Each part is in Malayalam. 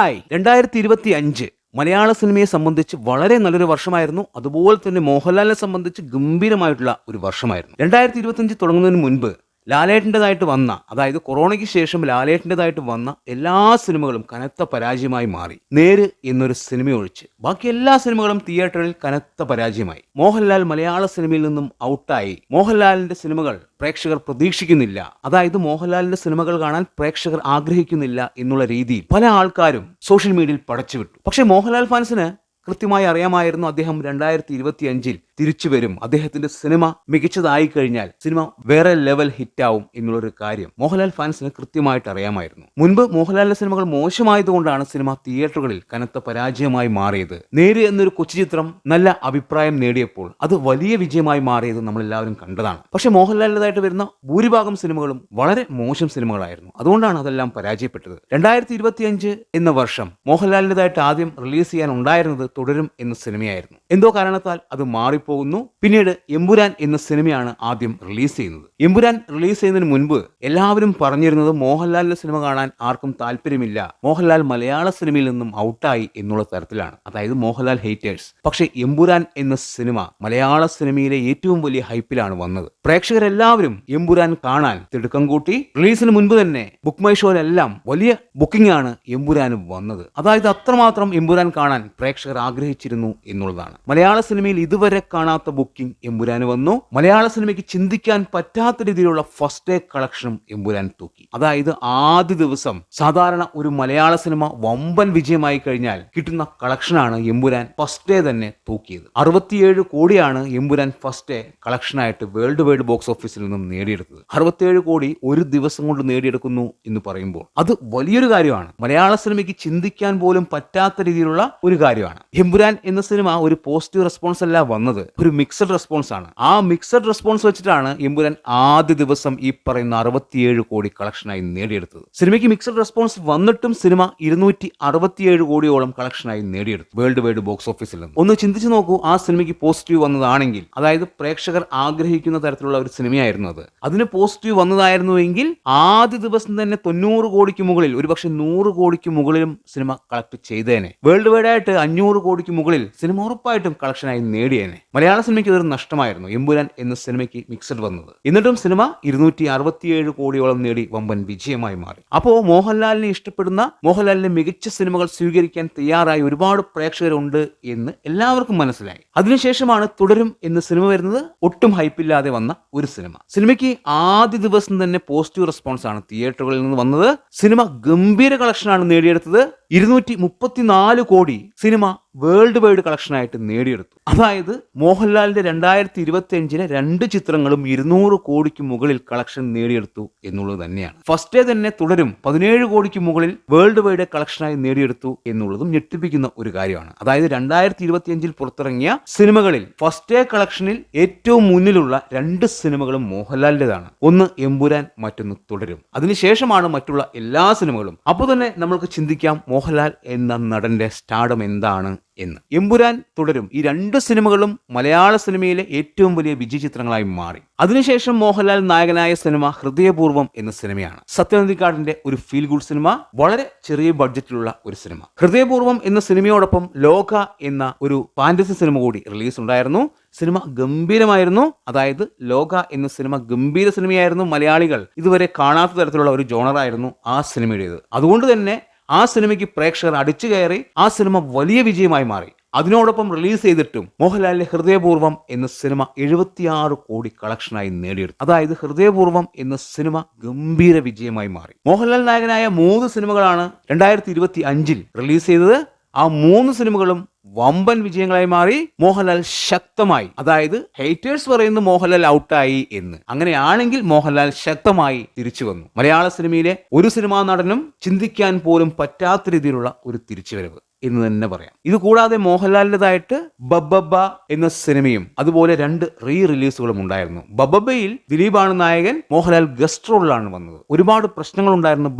ഹായ്. രണ്ടായിരത്തി ഇരുപത്തി അഞ്ച് മലയാള സിനിമയെ സംബന്ധിച്ച് വളരെ നല്ലൊരു വർഷമായിരുന്നു. അതുപോലെ തന്നെ മോഹൻലാലിനെ സംബന്ധിച്ച് ഗംഭീരമായിട്ടുള്ള ഒരു വർഷമായിരുന്നു. രണ്ടായിരത്തി ഇരുപത്തി തുടങ്ങുന്നതിന് മുൻപ് ലാലേട്ടന്റെതായിട്ട് വന്ന അതായത് കൊറോണയ്ക്ക് ശേഷം ലാലേട്ടന്റെതായിട്ട് വന്ന എല്ലാ സിനിമകളും കനത്ത പരാജയമായി മാറി. നേര് എന്നൊരു സിനിമ ഒഴിച്ച്. ബാക്കി എല്ലാ സിനിമകളും തിയേറ്ററിൽ കനത്ത പരാജയമായി. മോഹൻലാൽ മലയാള സിനിമയിൽ നിന്നും ഔട്ടായി. മോഹൻലാലിന്റെ സിനിമകൾ പ്രേക്ഷകർ പ്രതീക്ഷിക്കുന്നില്ല. അതായത് മോഹൻലാലിന്റെ സിനിമകൾ കാണാൻ പ്രേക്ഷകർ ആഗ്രഹിക്കുന്നില്ല എന്നുള്ള രീതിയിൽ പല ആൾക്കാരും സോഷ്യൽ മീഡിയയിൽ പടച്ചുവിട്ടു പക്ഷേ മോഹൻലാൽ ഫാൻസിന് കൃത്യമായി അറിയാമായിരുന്നു അദ്ദേഹം രണ്ടായിരത്തി ഇരുപത്തി അഞ്ചിൽ തിരിച്ചു വരും. അദ്ദേഹത്തിന്റെ സിനിമ മികച്ചതായി കഴിഞ്ഞാൽ സിനിമ വേറെ ലെവൽ ഹിറ്റാവും എന്നുള്ളൊരു കാര്യം മോഹൻലാൽ ഫാൻസിന് കൃത്യമായിട്ട് അറിയാമായിരുന്നു. മുൻപ് മോഹൻലാലിന്റെ സിനിമകൾ മോശമായതുകൊണ്ടാണ് സിനിമ തിയേറ്ററുകളിൽ കനത്ത പരാജയമായി മാറിയത്. നേര് എന്നൊരു കൊച്ചു ചിത്രം നല്ല അഭിപ്രായം നേടിയപ്പോൾ അത് വലിയ വിജയമായി മാറിയത് നമ്മൾ എല്ലാവരും കണ്ടതാണ്. പക്ഷേ മോഹൻലാലിന്റെതായിട്ട് വരുന്ന ഭൂരിഭാഗം സിനിമകളും വളരെ മോശം സിനിമകളായിരുന്നു. അതുകൊണ്ടാണ് അതെല്ലാം പരാജയപ്പെട്ടത്. രണ്ടായിരത്തി എന്ന വർഷം മോഹൻലാലിന്റെതായിട്ട് ആദ്യം റിലീസ് ചെയ്യാൻ ഉണ്ടായിരുന്നത് തുടരും എന്ന സിനിമയായിരുന്നു. എന്തോ കാരണത്താൽ അത് മാറിപ്പോകുന്നു. പിന്നീട് എമ്പുരാൻ എന്ന സിനിമയാണ് ആദ്യം റിലീസ് ചെയ്യുന്നത്. എമ്പുരാൻ റിലീസ് ചെയ്യുന്നതിന് മുൻപ് എല്ലാവരും പറഞ്ഞിരുന്നത് മോഹൻലാലിന്റെ സിനിമ കാണാൻ ആർക്കും താല്പര്യമില്ല. മോഹൻലാൽ മലയാള സിനിമയിൽ നിന്നും ഔട്ടായി എന്നുള്ള തരത്തിലാണ്. അതായത് മോഹൻലാൽ ഹേറ്റേഴ്സ് പക്ഷേ എമ്പുരാൻ എന്ന സിനിമ മലയാള സിനിമയിലെ ഏറ്റവും വലിയ ഹൈപ്പിലാണ് വന്നത്. പ്രേക്ഷകരെല്ലാവരും എമ്പുരാൻ കാണാൻ തിടുക്കം കൂട്ടി. റിലീസിന് മുൻപ് തന്നെ ബുക്ക് മൈ ഷോയിലെല്ലാം വലിയ ബുക്കിംഗ് ആണ് എമ്പുരാന് വന്നത്. അതായത് അത്രമാത്രം എമ്പുരാൻ കാണാൻ പ്രേക്ഷകർ ആഗ്രഹിച്ചിരുന്നു എന്നുള്ളതാണ്. മലയാള സിനിമയിൽ ഇതുവരെ കാണാത്ത ബുക്കിംഗ് എമ്പുരാന് വന്നു. മലയാള സിനിമയ്ക്ക് ചിന്തിക്കാൻ പറ്റാത്ത രീതിയിലുള്ള ഫസ്റ്റ് ഡേ കളക്ഷനും എമ്പുരാൻ തൂക്കി. അതായത് ആദ്യ ദിവസം സാധാരണ ഒരു മലയാള സിനിമ വമ്പൻ വിജയമായി കഴിഞ്ഞാൽ കിട്ടുന്ന കളക്ഷനാണ് എമ്പുരാൻ ഫസ്റ്റ് ഡേ തന്നെ തൂക്കിയത്. അറുപത്തിയേഴ് കോടിയാണ് എമ്പുരാൻ ഫസ്റ്റ് ഡേ കളക്ഷനായിട്ട് വേൾഡ് വൈഡ് ബോക്സ് ഓഫീസിൽ നിന്നും നേടിയെടുത്തത്. അറുപത്തിയേഴ് കോടി ഒരു ദിവസം കൊണ്ട് നേടിയെടുക്കുന്നു എന്ന് പറയുമ്പോൾ അത് വലിയൊരു കാര്യമാണ്. മലയാള സിനിമയ്ക്ക് ചിന്തിക്കാൻ പോലും പറ്റാത്ത രീതിയിലുള്ള ഒരു കാര്യമാണ്. എമ്പുരാൻ എന്ന സിനിമ ഒരു പോസിറ്റീവ് റെസ്പോൺസ് അല്ല വന്നത്. ഒരു മിക്സഡ് റെസ്പോൺസ് ആണ്. ആ മിക്സഡ് റെസ്പോൺസ് വെച്ചിട്ടാണ് എമ്പുരാൻ ആദ്യ ദിവസം ഈ പറയുന്ന അറുപത്തിയേഴ് കോടി കളക്ഷനായി നേടിയെടുത്തത്. സിനിമയ്ക്ക് മിക്സഡ് റെസ്പോൺസ് വന്നിട്ടും സിനിമ ഇരുന്നൂറ്റി അറുപത്തിയേഴ് കോടിയോളം കളക്ഷനായി നേടിയെടുത്തു. വേൾഡ് വൈഡ് ബോക്സ് ഓഫീസിൽ നിന്ന് ഒന്ന് ചിന്തിച്ചു നോക്കൂ ആ സിനിമയ്ക്ക് പോസിറ്റീവ് വന്നതാണെങ്കിൽ അതായത് പ്രേക്ഷകർ ആഗ്രഹിക്കുന്ന തരത്തിലുള്ള ഒരു സിനിമയായിരുന്നു അത്. അതിന് പോസിറ്റീവ് വന്നതായിരുന്നുവെങ്കിൽ ആദ്യ ദിവസം തന്നെ തൊണ്ണൂറ് കോടിക്ക് മുകളിൽ ഒരുപക്ഷെ നൂറ് കോടിക്ക് മുകളിലും സിനിമ കളക്ട് ചെയ്തേനെ. വേൾഡ് വൈഡ് ആയിട്ട് അഞ്ഞൂറ് കോടിക്ക് മുകളിൽ സിനിമ ഉറപ്പായിട്ടും കളക്ഷനായി നേടിയേനെ മലയാള സിനിമയ്ക്ക് ഇതൊരു നഷ്ടമായിരുന്നു. എമ്പുരാൻ എന്ന സിനിമയ്ക്ക് മിക്സഡ് വന്നത്. എന്നിട്ടും സിനിമ ഇരുന്നൂറ്റി അറുപത്തിയേഴ് കോടിയോളം നേടി വമ്പൻ വിജയമായി മാറി. അപ്പോൾ മോഹൻലാലിനെ ഇഷ്ടപ്പെടുന്ന മോഹൻലാലിന്റെ മികച്ച സിനിമകൾ സ്വീകരിക്കാൻ തയ്യാറായി ഒരുപാട് പ്രേക്ഷകരുണ്ട് എന്ന് എല്ലാവർക്കും മനസ്സിലായി. അതിനുശേഷമാണ് തുടരും എന്ന സിനിമ വരുന്നത് ഒട്ടും ഹൈപ്പില്ലാതെ വന്ന ഒരു സിനിമ. സിനിമയ്ക്ക് ആദ്യ ദിവസം തന്നെ പോസിറ്റീവ് റെസ്പോൺസ് ആണ് തിയേറ്ററുകളിൽ നിന്ന് വന്നത്. സിനിമ ഗംഭീര കളക്ഷനാണ് നേടിയെടുത്തത്. ഇരുന്നൂറ്റി മുപ്പത്തിനാല് കോടി സിനിമ വേൾഡ് വൈഡ് കളക്ഷനായിട്ട് നേടിയെടുത്തു. അതായത് മോഹൻലാലിന്റെ രണ്ടായിരത്തി ഇരുപത്തി അഞ്ചിലെ രണ്ട് ചിത്രങ്ങളും ഇരുന്നൂറ് കോടിക്ക് മുകളിൽ കളക്ഷൻ നേടിയെടുത്തു എന്നുള്ളത് തന്നെയാണ്. ഫസ്റ്റ് ഡേ തന്നെ തുടരും. പതിനേഴ് കോടിക്ക് മുകളിൽ വേൾഡ് വൈഡ് കളക്ഷനായി നേടിയെടുത്തു എന്നുള്ളതും ഞെട്ടിപ്പിക്കുന്ന ഒരു കാര്യമാണ്. അതായത് രണ്ടായിരത്തി ഇരുപത്തി അഞ്ചിൽ പുറത്തിറങ്ങിയ സിനിമകളിൽ ഫസ്റ്റ് ഡേ കളക്ഷനിൽ ഏറ്റവും മുന്നിലുള്ള രണ്ട് സിനിമകളും മോഹൻലാലിന്റെതാണ് ഒന്ന് എമ്പുരാൻ മറ്റൊന്ന് തുടരും. അതിനുശേഷമാണ് മറ്റുള്ള എല്ലാ സിനിമകളും. അപ്പോൾ തന്നെ നമ്മൾക്ക് ചിന്തിക്കാം മോഹൻലാൽ എന്ന നടന്റെ സ്റ്റാഡം എന്താണ് എന്ന്. എമ്പുരാൻ തുടരും. ഈ രണ്ട് സിനിമകളും മലയാള സിനിമയിലെ ഏറ്റവും വലിയ വിജയ ചിത്രങ്ങളായി മാറി. അതിനുശേഷം മോഹൻലാൽ നായകനായ സിനിമ ഹൃദയപൂർവം എന്ന സിനിമയാണ്. സത്യനന്ദിക്കാടിന്റെ ഒരു ഫീൽ ഗുഡ് സിനിമ വളരെ ചെറിയ ബഡ്ജറ്റിലുള്ള ഒരു സിനിമ. ഹൃദയപൂർവം എന്ന സിനിമയോടൊപ്പം ലോക എന്ന ഒരു ഫാന്റസി സിനിമ കൂടി റിലീസ് ഉണ്ടായിരുന്നു സിനിമ ഗംഭീരമായിരുന്നു. അതായത് ലോക എന്ന സിനിമ ഗംഭീര സിനിമയായിരുന്നു മലയാളികൾ. ഇതുവരെ കാണാത്ത തരത്തിലുള്ള ഒരു ജോണറായിരുന്നു ആ സിനിമയുടേത്. അതുകൊണ്ട് തന്നെ ആ സിനിമയ്ക്ക് പ്രേക്ഷകർ അടിച്ചു കയറി ആ സിനിമ വലിയ വിജയമായി മാറി. അതിനോടൊപ്പം റിലീസ് ചെയ്തിട്ടും മോഹൻലാലിന്റെ ഹൃദയപൂർവം എന്ന സിനിമ എഴുപത്തിയാറ് കോടി കളക്ഷനായി നേടിയെടുത്തു. അതായത് ഹൃദയപൂർവം എന്ന സിനിമ ഗംഭീര വിജയമായി മാറി. മോഹൻലാൽ നായകനായ മൂന്ന് സിനിമകളാണ് രണ്ടായിരത്തി ഇരുപത്തി അഞ്ചിൽ റിലീസ് ചെയ്തത്. ആ മൂന്ന് സിനിമകളും വമ്പൻ വിജയങ്ങളായി മാറി മോഹൻലാൽ ശക്തമായി. അതായത് ഹേറ്റേഴ്സ് പറയുന്നു മോഹൻലാൽ ഔട്ടായി എന്ന്. അങ്ങനെയാണെങ്കിൽ മോഹൻലാൽ ശക്തമായി തിരിച്ചു വന്നു. മലയാള സിനിമയിലെ ഒരു സിനിമാ നടനും ചിന്തിക്കാൻ പോലും പറ്റാത്ത രീതിയിലുള്ള ഒരു തിരിച്ചുവരവ് എന്ന് തന്നെ പറയാം. ഇത് കൂടാതെ മോഹൻലാലിന്റെതായിട്ട് ബബ്ബബ്ബ എന്ന സിനിമയും അതുപോലെ രണ്ട് റീ റിലീസുകളും ഉണ്ടായിരുന്നു. ബബ്ബബ്ബയിൽ ദിലീപാണ് നായകൻ മോഹൻലാൽ ഗസ്റ്റ് റോളിലാണ് വന്നത്. ഒരുപാട് പ്രശ്നങ്ങൾ ഉണ്ടായിരുന്നു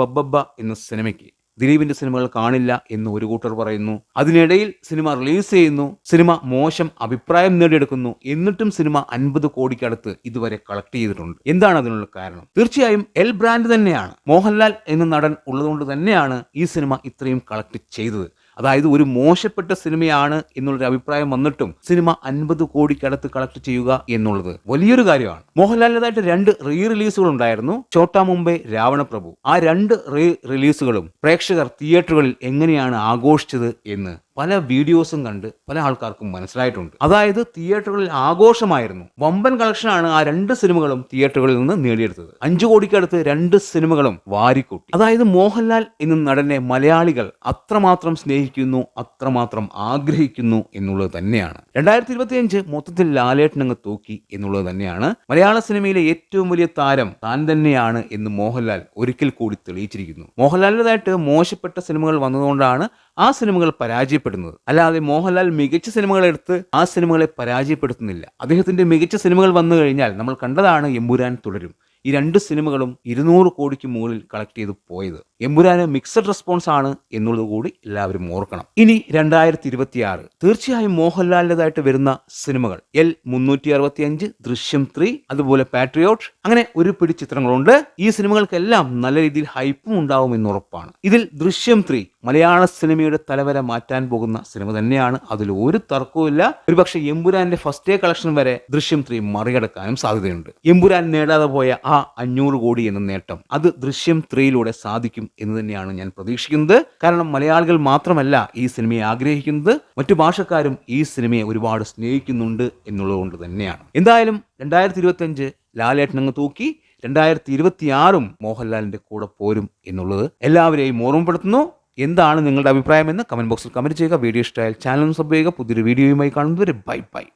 എന്ന സിനിമയ്ക്ക്. ദിലീപിന്റെ സിനിമകൾ കാണില്ല എന്ന് ഒരു കൂട്ടർ പറയുന്നു. അതിനിടയിൽ സിനിമ റിലീസ് ചെയ്യുന്നു. സിനിമ മോശം അഭിപ്രായം നേടിയെടുക്കുന്നു. എന്നിട്ടും സിനിമ അൻപത് കോടിക്കടുത്ത് ഇതുവരെ കളക്ട് ചെയ്തിട്ടുണ്ട്. എന്താണ് അതിനുള്ള കാരണം? തീർച്ചയായും എൽ ബ്രാൻഡ് തന്നെയാണ്. മോഹൻലാൽ എന്ന നടൻ ഉള്ളതുകൊണ്ട് തന്നെയാണ് ഈ സിനിമ ഇത്രയും കളക്ട് ചെയ്തത്. അതായത് ഒരു മോശപ്പെട്ട സിനിമയാണ് എന്നുള്ളൊരു അഭിപ്രായം വന്നിട്ടും സിനിമ അൻപത് കോടിക്കടുത്ത് കളക്ട് ചെയ്യുക എന്നുള്ളത് വലിയൊരു കാര്യമാണ്. മോഹൻലാലിന്റെതായിട്ട് രണ്ട് റീ റിലീസുകൾ ഉണ്ടായിരുന്നു. ചോട്ടാ മുംബൈ രാവണപ്രഭു. ആ രണ്ട് റീ റിലീസുകളും പ്രേക്ഷകർ തിയേറ്ററുകളിൽ എങ്ങനെയാണ് ആഘോഷിച്ചത് എന്ന് പല വീഡിയോസും കണ്ട് പല ആൾക്കാർക്കും മനസ്സിലായിട്ടുണ്ട്. അതായത് തിയേറ്ററുകളിൽ ആഘോഷമായിരുന്നു. വമ്പൻ കളക്ഷനാണ് ആ രണ്ട് സിനിമകളും തിയേറ്ററുകളിൽ നിന്ന് നേടിയെടുത്തത്. അഞ്ചു കോടിക്കടുത്ത് രണ്ട് സിനിമകളും വാരിക്കൂട്ടി. അതായത് മോഹൻലാൽ എന്ന നടനെ മലയാളികൾ അത്രമാത്രം സ്നേഹിക്കുന്നു അത്രമാത്രം ആഗ്രഹിക്കുന്നു എന്നുള്ളത് തന്നെയാണ്. രണ്ടായിരത്തി ഇരുപത്തിയഞ്ച് മൊത്തത്തിൽ ലാലേട്ടനങ്ങ് തൂക്കി എന്നുള്ളത് തന്നെയാണ് മലയാള സിനിമയിലെ ഏറ്റവും വലിയ താരം താൻ തന്നെയാണ് എന്ന് മോഹൻലാൽ ഒരിക്കൽ കൂടി തെളിയിച്ചിരിക്കുന്നു. മോഹൻലാലിന്റെതായിട്ട് മോശപ്പെട്ട സിനിമകൾ വന്നതുകൊണ്ടാണ് ആ സിനിമകൾ പരാജയപ്പെടുന്നത്. അല്ലാതെ മോഹൻലാൽ മികച്ച സിനിമകൾ എടുത്ത് ആ സിനിമകളെ പരാജയപ്പെടുത്തുന്നില്ല. അദ്ദേഹത്തിന്റെ മികച്ച സിനിമകൾ വന്നു കഴിഞ്ഞാൽ നമ്മൾ കണ്ടതാണ് എമ്പുരാൻ തുടരും. ഈ രണ്ട് സിനിമകളും ഇരുന്നൂറ് കോടിക്ക് മുകളിൽ കളക്ട് ചെയ്ത് പോയത്. എമ്പുരാന് മിക്സഡ് റെസ്പോൺസ് ആണ് എന്നുള്ളത് കൂടി എല്ലാവരും ഓർക്കണം. ഇനി രണ്ടായിരത്തി ഇരുപത്തിയാറ് തീർച്ചയായും മോഹൻലാലിന്റെതായിട്ട് വരുന്ന സിനിമകൾ. എൽ മുന്നൂറ്റി അറുപത്തി അഞ്ച് ദൃശ്യം ത്രീ അതുപോലെ പാട്രിയോട്ട്. അങ്ങനെ ഒരു പിടി ചിത്രങ്ങളുണ്ട്. ഈ സിനിമകൾക്കെല്ലാം നല്ല രീതിയിൽ ഹൈപ്പും ഉണ്ടാവും എന്നുറപ്പാണ് ഇതിൽ ദൃശ്യം ത്രീ മലയാള സിനിമയുടെ തലവര മാറ്റാൻ പോകുന്ന സിനിമ തന്നെയാണ്. അതിൽ ഒരു തർക്കവുമില്ല ഒരുപക്ഷെ എമ്പുരാന്റെ ഫസ്റ്റ് ഡേ കളക്ഷൻ വരെ ദൃശ്യം ത്രീ മറികടക്കാനും സാധ്യതയുണ്ട്. എമ്പുരാൻ നേടാതെ പോയ ആ അഞ്ഞൂറ് കോടി എന്ന നേട്ടം അത് ദൃശ്യം ത്രീയിലൂടെ സാധിക്കും എന്ന് തന്നെയാണ് ഞാൻ പ്രതീക്ഷിക്കുന്നത്. കാരണം മലയാളികൾ മാത്രമല്ല ഈ സിനിമയെ ആഗ്രഹിക്കുന്നത്. മറ്റു ഭാഷക്കാരും ഈ സിനിമയെ ഒരുപാട് സ്നേഹിക്കുന്നുണ്ട് എന്നുള്ളത് കൊണ്ട് തന്നെയാണ്. എന്തായാലും രണ്ടായിരത്തി ഇരുപത്തി അഞ്ച് ലാലേട്ടനങ്ങ് തൂക്കി. രണ്ടായിരത്തി ഇരുപത്തിയാറും മോഹൻലാലിന്റെ കൂടെ പോരും എന്നുള്ളത് എല്ലാവരെയും ഓർമ്മപ്പെടുത്തുന്നു. എന്താണ് നിങ്ങളുടെ അഭിപ്രായം എന്ന് കമന്റ് ബോക്സിൽ കമന്റ് ചെയ്യുക. വീഡിയോ ഇഷ്ടമായാൽ ചാനൽ സബ്സ്ക്രൈബ് ചെയ്യുക. പുതിയൊരു വീഡിയോയുമായി കാണുന്നവരെ ബൈ ബൈ